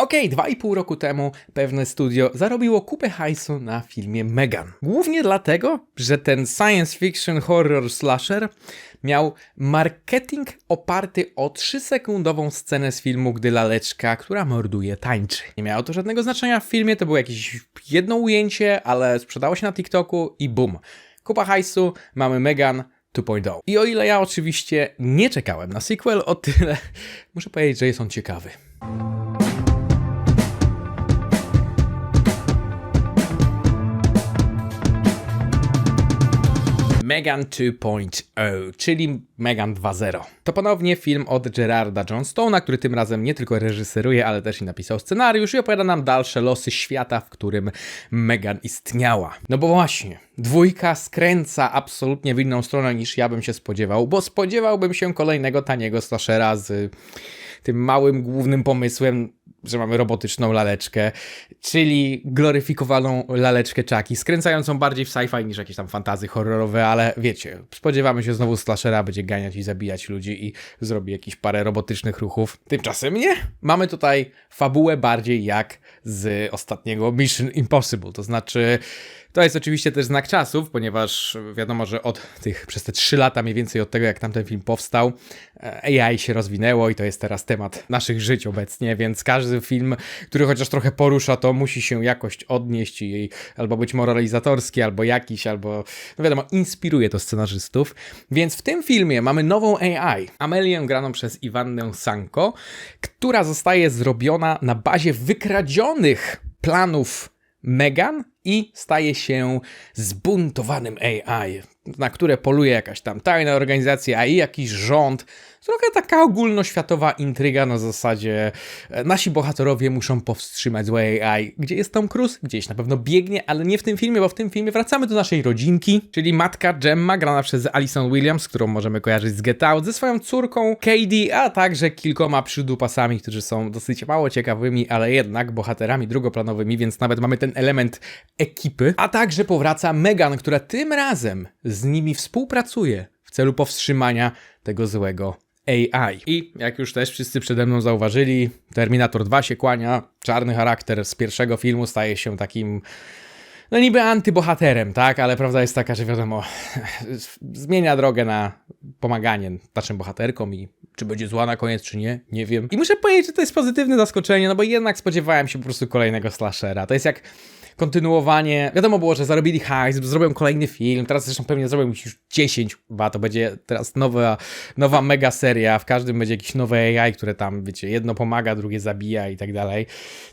Okej, dwa i pół roku temu pewne studio zarobiło kupę hajsu na filmie Megan. Głównie dlatego, że ten science fiction horror slasher miał marketing oparty o 3-sekundową scenę z filmu, gdy laleczka, która morduje, tańczy. Nie miało to żadnego znaczenia w filmie, to było jakieś jedno ujęcie, ale sprzedało się na TikToku i bum. Kupa hajsu, mamy Megan 2.0. I o ile ja oczywiście nie czekałem na sequel, o tyle muszę powiedzieć, że jest on ciekawy. Megan 2.0, czyli Megan 2.0. To ponownie film od Gerarda Johnstona, który tym razem nie tylko reżyseruje, ale też i napisał scenariusz i opowiada nam dalsze losy świata, w którym Megan istniała. No bo właśnie, dwójka skręca absolutnie w inną stronę niż ja bym się spodziewał, bo spodziewałbym się kolejnego taniego slashera z tym małym głównym pomysłem, że mamy robotyczną laleczkę, czyli gloryfikowaną laleczkę Chucky, skręcającą bardziej w sci-fi niż jakieś tam fantazy horrorowe, ale wiecie, spodziewamy się znowu slashera, będzie ganiać i zabijać ludzi i zrobi jakieś parę robotycznych ruchów. Tymczasem nie. Mamy tutaj fabułę bardziej jak z ostatniego Mission Impossible, to znaczy to jest oczywiście też znak czasów, ponieważ wiadomo, że od tych, przez te 3 lata mniej więcej od tego, jak tamten film powstał, e, AI się rozwinęło i to jest teraz temat naszych żyć obecnie, więc każdy film, który chociaż trochę porusza, to musi się jakoś odnieść i albo być moralizatorski, albo jakiś, albo, no wiadomo, inspiruje to scenarzystów. Więc w tym filmie mamy nową AI, Amelię graną przez Iwannę Sanko, która zostaje zrobiona na bazie wykradzionych planów Megan i staje się zbuntowanym AI, na które poluje jakaś tam tajna organizacja AI, jakiś rząd. Trochę taka ogólnoświatowa intryga na zasadzie e, nasi bohaterowie muszą powstrzymać złe AI. Gdzie jest Tom Cruise? Gdzieś na pewno biegnie, ale nie w tym filmie, bo w tym filmie wracamy do naszej rodzinki, czyli matka Gemma, grana przez Alison Williams, którą możemy kojarzyć z Get Out, ze swoją córką Katie, a także kilkoma przydupasami, którzy są dosyć mało ciekawymi, ale jednak bohaterami drugoplanowymi, więc nawet mamy ten element ekipy. A także powraca Megan, która tym razem z nimi współpracuje w celu powstrzymania tego złego AI. I jak już też wszyscy przede mną zauważyli, Terminator 2 się kłania, czarny charakter z pierwszego filmu staje się takim no niby antybohaterem, tak, ale prawda jest taka, że wiadomo, zmienia drogę na pomaganie naszym bohaterkom i czy będzie zła na koniec, czy nie, nie wiem. I muszę powiedzieć, że to jest pozytywne zaskoczenie, no bo jednak spodziewałem się po prostu kolejnego slashera. To jest jak kontynuowanie. Wiadomo było, że zarobili hajs, zrobią kolejny film, teraz zresztą pewnie zrobią już 10, bo to będzie teraz nowa, nowa mega seria, w każdym będzie jakiś nowy AI, które tam, wiecie, jedno pomaga, drugie zabija i tak dalej.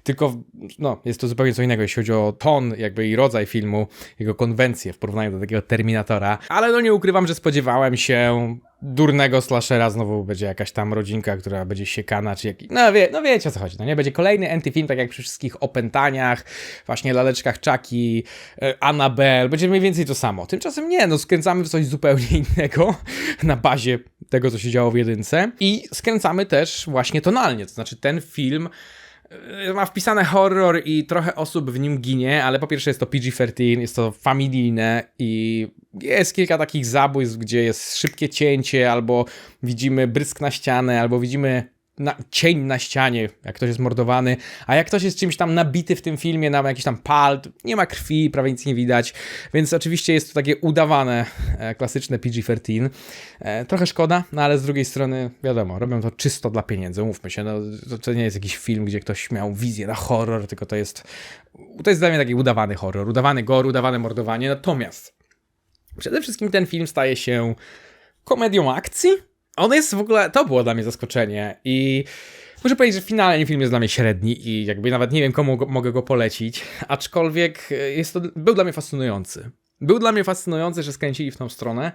Tylko, no, jest to zupełnie co innego, jeśli chodzi o ton jakby i rodzaj filmu, jego konwencję w porównaniu do takiego Terminatora, ale no nie ukrywam, że spodziewałem się durnego slashera znowu będzie jakaś tam rodzinka, która będzie siekana, czy jakiś... No, wie, no wiecie o co chodzi, no nie? Będzie kolejny anti-film, tak jak przy wszystkich opętaniach, właśnie laleczkach Chucky, e, Annabelle, będzie mniej więcej to samo. Tymczasem nie, no skręcamy w coś zupełnie innego na bazie tego, co się działo w jedynce i skręcamy też właśnie tonalnie, to znaczy ten film e, ma wpisane horror i trochę osób w nim ginie, ale po pierwsze jest to PG-13, jest to familijne i jest kilka takich zabójstw, gdzie jest szybkie cięcie, albo widzimy brysk na ścianę, albo widzimy na, cień na ścianie, jak ktoś jest mordowany, a jak ktoś jest czymś tam nabity w tym filmie, na jakiś tam pal, nie ma krwi, prawie nic nie widać, więc oczywiście jest to takie udawane, e, klasyczne PG-13. E, trochę szkoda, no ale z drugiej strony, wiadomo, robią to czysto dla pieniędzy, umówmy się, no, to, to nie jest jakiś film, gdzie ktoś miał wizję na horror, tylko to jest, to jest dla mnie taki udawany horror, udawany gore, udawane mordowanie, natomiast Przede wszystkim ten film staje się komedią akcji. On jest w ogóle, to było dla mnie zaskoczenie i muszę powiedzieć, że finalnie film jest dla mnie średni i jakby nawet nie wiem komu go, mogę go polecić, aczkolwiek jest to, był dla mnie fascynujący. Był dla mnie fascynujący, że skręcili w tą stronę,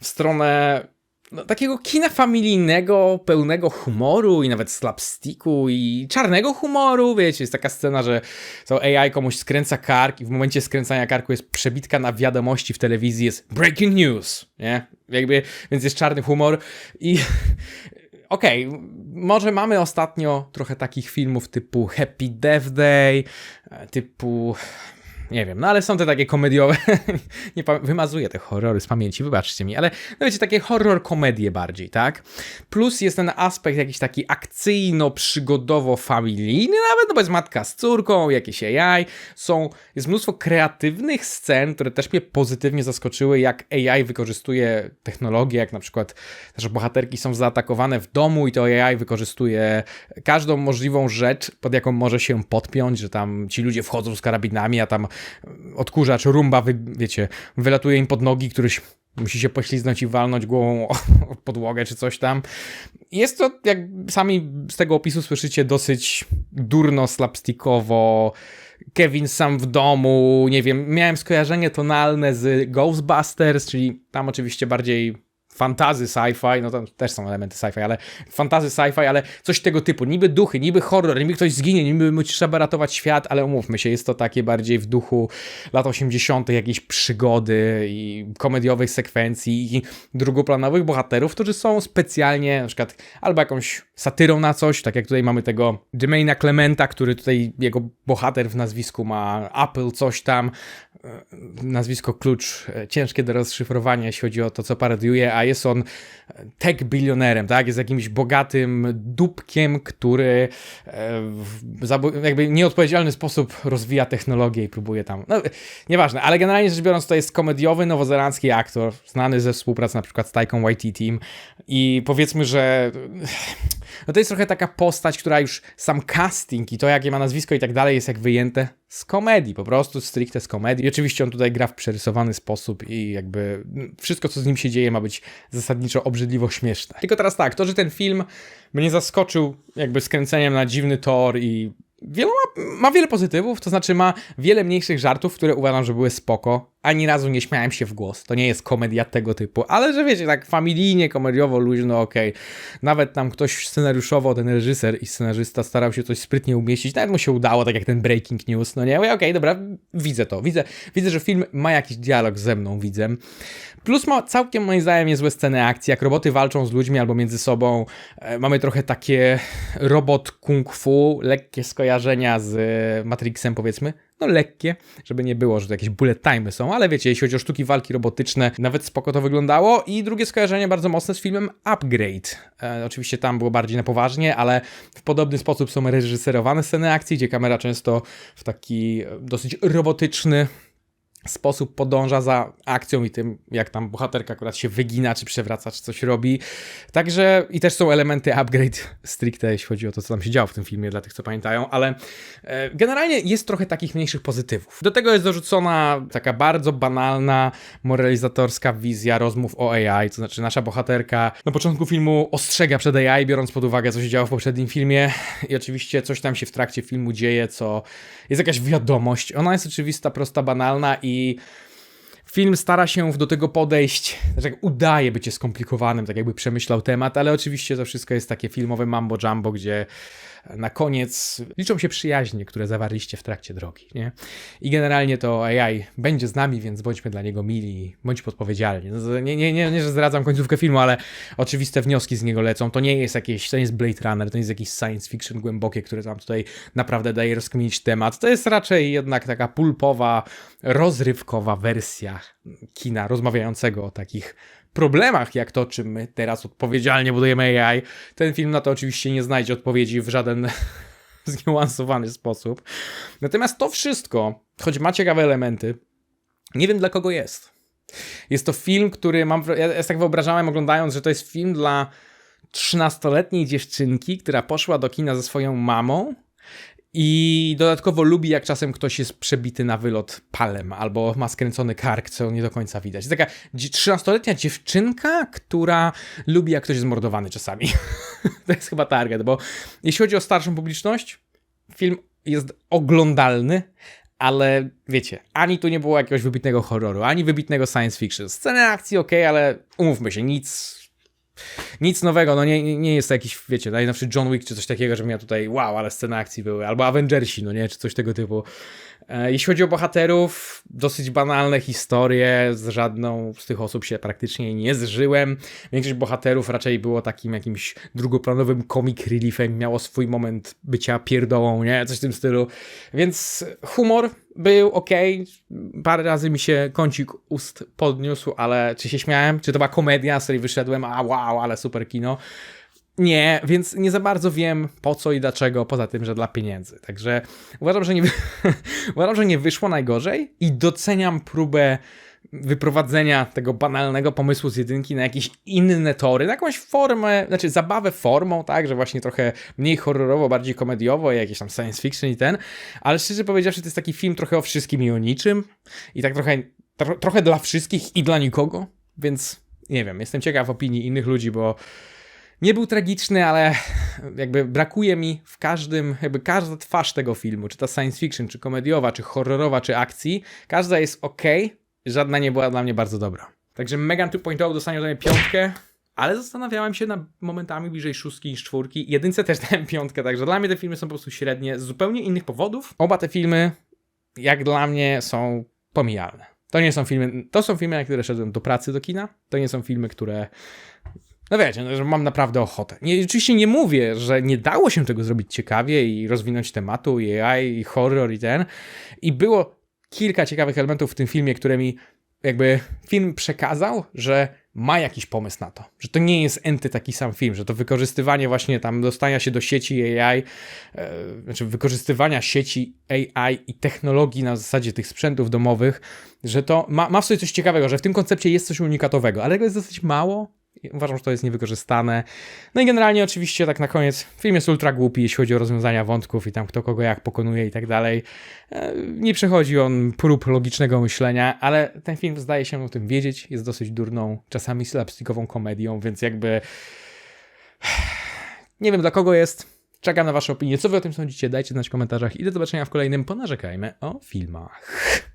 w stronę no, takiego kina familijnego, pełnego humoru i nawet slapsticku i czarnego humoru, wiecie, jest taka scena, że to AI komuś skręca kark i w momencie skręcania karku jest przebitka na wiadomości w telewizji, jest breaking news, nie? Jakby, więc jest czarny humor i okej, okay, może mamy ostatnio trochę takich filmów typu Happy Death Day, typu nie wiem, no ale są te takie komediowe, nie wymazuję te horrory z pamięci, wybaczcie mi, ale no wiecie, takie horror komedie bardziej, tak? Plus jest ten aspekt jakiś taki akcyjno-przygodowo-familijny, nawet, no bo jest matka z córką, jakieś AI, są, jest mnóstwo kreatywnych scen, które też mnie pozytywnie zaskoczyły, jak AI wykorzystuje technologię, jak na przykład nasze bohaterki są zaatakowane w domu i to AI wykorzystuje każdą możliwą rzecz, pod jaką może się podpiąć, że tam ci ludzie wchodzą z karabinami, a tam odkurzacz, rumba, wy, wiecie, wylatuje im pod nogi, któryś musi się pośliznąć i walnąć głową o podłogę czy coś tam. Jest to, jak sami z tego opisu słyszycie, dosyć durno, slapstickowo, Kevin sam w domu, nie wiem, miałem skojarzenie tonalne z Ghostbusters, czyli tam oczywiście bardziej fantazy sci-fi, no tam też są elementy sci-fi, ale fantazy sci-fi, ale coś tego typu, niby duchy, niby horror, niby ktoś zginie, niby trzeba ratować świat, ale umówmy się, jest to takie bardziej w duchu lat 80., jakieś przygody i komediowej sekwencji i drugoplanowych bohaterów, którzy są specjalnie na przykład albo jakąś satyrą na coś, tak jak tutaj mamy tego Jermaina Clementa, który tutaj, jego bohater w nazwisku ma Apple coś tam, nazwisko klucz e, ciężkie do rozszyfrowania, jeśli chodzi o to, co parodiuje, a jest on tech bilionerem, tak? Jest jakimś bogatym dupkiem, który e, w jakby nieodpowiedzialny sposób rozwija technologię i próbuje tam. No, nieważne, ale generalnie rzecz biorąc, to jest komediowy nowozelandzki aktor, znany ze współpracy na przykład z Taiką Waititi i powiedzmy, że no to jest trochę taka postać, która już sam casting i to, jakie ma nazwisko i tak dalej, jest jak wyjęte z komedii, po prostu stricte z komedii. I oczywiście on tutaj gra w przerysowany sposób i jakby wszystko, co z nim się dzieje, ma być zasadniczo obrzydliwo śmieszne. Tylko teraz tak, to, że ten film mnie zaskoczył jakby skręceniem na dziwny tor i wieloma, ma wiele pozytywów, to znaczy ma wiele mniejszych żartów, które uważam, że były spoko. Ani razu nie śmiałem się w głos. To nie jest komedia tego typu, ale że wiecie, tak familijnie, komediowo, luźno, okej. Okay. Nawet tam ktoś scenariuszowo, ten reżyser i scenarzysta starał się coś sprytnie umieścić, nawet mu się udało, tak jak ten Breaking News, no nie? Okej, okay, dobra, widzę to, widzę, widzę, że film ma jakiś dialog ze mną, widzę. Plus ma całkiem moim zdaniem niezłe sceny akcji, jak roboty walczą z ludźmi albo między sobą. E, mamy trochę takie robot kung fu, lekkie skojarzenia z e, Matrixem powiedzmy. No lekkie, żeby nie było, że to jakieś bullet time'y są, ale wiecie, jeśli chodzi o sztuki walki robotyczne, nawet spoko to wyglądało. I drugie skojarzenie bardzo mocne z filmem Upgrade. E, oczywiście tam było bardziej na poważnie, ale w podobny sposób są reżyserowane sceny akcji, gdzie kamera często w taki dosyć robotyczny sposób podąża za akcją i tym, jak tam bohaterka akurat się wygina, czy przewraca, czy coś robi. Także i też są elementy upgrade stricte, jeśli chodzi o to, co tam się działo w tym filmie, dla tych, co pamiętają, ale e, generalnie jest trochę takich mniejszych pozytywów. Do tego jest dorzucona taka bardzo banalna, moralizatorska wizja rozmów o AI, to znaczy nasza bohaterka na początku filmu ostrzega przed AI, biorąc pod uwagę, co się działo w poprzednim filmie i oczywiście coś tam się w trakcie filmu dzieje, co jest jakaś wiadomość. Ona jest oczywista, prosta, banalna i i film stara się do tego podejść, znaczy udaje bycie skomplikowanym, tak jakby przemyślał temat, ale oczywiście to wszystko jest takie filmowe mambo jumbo, gdzie na koniec liczą się przyjaźnie, które zawarliście w trakcie drogi, nie? I generalnie to AI będzie z nami, więc bądźmy dla niego mili, bądź podpowiedzialni. No, nie, nie, nie, nie, że zdradzam końcówkę filmu, ale oczywiste wnioski z niego lecą. To nie jest jakieś, to nie jest Blade Runner, to nie jest jakiś science fiction głębokie, które tam tutaj naprawdę daje rozkminić temat. To jest raczej jednak taka pulpowa, rozrywkowa wersja kina rozmawiającego o takich problemach, jak to, czym my teraz odpowiedzialnie budujemy AI, ten film na to oczywiście nie znajdzie odpowiedzi w żaden zniuansowany sposób. Natomiast to wszystko, choć ma ciekawe elementy, nie wiem dla kogo jest. Jest to film, który mam. Ja, tak wyobrażałem, oglądając, że to jest film dla 13-letniej dziewczynki, która poszła do kina ze swoją mamą i dodatkowo lubi, jak czasem ktoś jest przebity na wylot palem albo ma skręcony kark, co nie do końca widać. Taka 13-letnia dziewczynka, która lubi, jak ktoś jest mordowany czasami. to jest chyba target, bo jeśli chodzi o starszą publiczność, film jest oglądalny, ale wiecie, ani tu nie było jakiegoś wybitnego horroru, ani wybitnego science fiction. Sceny akcji ok, ale umówmy się, nic nic nowego, no nie, nie jest to jakiś, wiecie, najnowszy John Wick czy coś takiego, że miał tutaj wow, ale sceny akcji były, albo Avengersi, no nie, czy coś tego typu. E, jeśli chodzi o bohaterów, dosyć banalne historie, z żadną z tych osób się praktycznie nie zżyłem. Większość bohaterów raczej było takim jakimś drugoplanowym comic reliefem, miało swój moment bycia pierdołą, nie, coś w tym stylu. Więc humor był ok, parę razy mi się kącik ust podniósł, ale czy się śmiałem, czy to była komedia, z której wyszedłem, a wow, ale super kino. Nie, więc nie za bardzo wiem po co i dlaczego, poza tym, że dla pieniędzy. Także uważam, że nie, uważam, że nie wyszło najgorzej i doceniam próbę wyprowadzenia tego banalnego pomysłu z jedynki na jakieś inne tory, na jakąś formę, znaczy zabawę formą, tak, że właśnie trochę mniej horrorowo, bardziej komediowo, jakieś tam science fiction i ten, ale szczerze powiedziawszy, to jest taki film trochę o wszystkim i o niczym. I tak trochę, tro, trochę dla wszystkich i dla nikogo, więc nie wiem, jestem ciekaw opinii innych ludzi, bo nie był tragiczny, ale jakby brakuje mi w każdym, jakby każda twarz tego filmu, czy ta science fiction, czy komediowa, czy horrorowa, czy akcji, każda jest ok, żadna nie była dla mnie bardzo dobra. Także Megan 2.0 dostanie ode mnie piątkę, ale zastanawiałem się na momentami bliżej szóstki niż czwórki. Jedynce też dałem piątkę, także dla mnie te filmy są po prostu średnie z zupełnie innych powodów. Oba te filmy, jak dla mnie, są pomijalne. To nie są filmy, to są filmy, na które szedłem do pracy, do kina. To nie są filmy, które no wiecie, no, że mam naprawdę ochotę. Nie, oczywiście nie mówię, że nie dało się tego zrobić ciekawie i rozwinąć tematu, i AI, i horror, i ten. I było kilka ciekawych elementów w tym filmie, które mi jakby film przekazał, że ma jakiś pomysł na to, że to nie jest enty taki sam film, że to wykorzystywanie właśnie tam dostania się do sieci AI, e, znaczy wykorzystywania sieci AI i technologii na zasadzie tych sprzętów domowych, że to ma, ma w sobie coś ciekawego, że w tym koncepcie jest coś unikatowego, ale tego jest dosyć mało, Uważam, że to jest niewykorzystane. No i generalnie oczywiście tak na koniec, film jest ultra głupi, jeśli chodzi o rozwiązania wątków i tam kto kogo jak pokonuje i tak dalej. E, Nie przechodzi on prób logicznego myślenia, ale ten film zdaje się o tym wiedzieć, jest dosyć durną, czasami slapstickową komedią, więc jakby nie wiem dla kogo jest. Czekam na wasze opinie. Co wy o tym sądzicie? Dajcie znać w komentarzach i do zobaczenia w kolejnym Ponarzekajmy o filmach.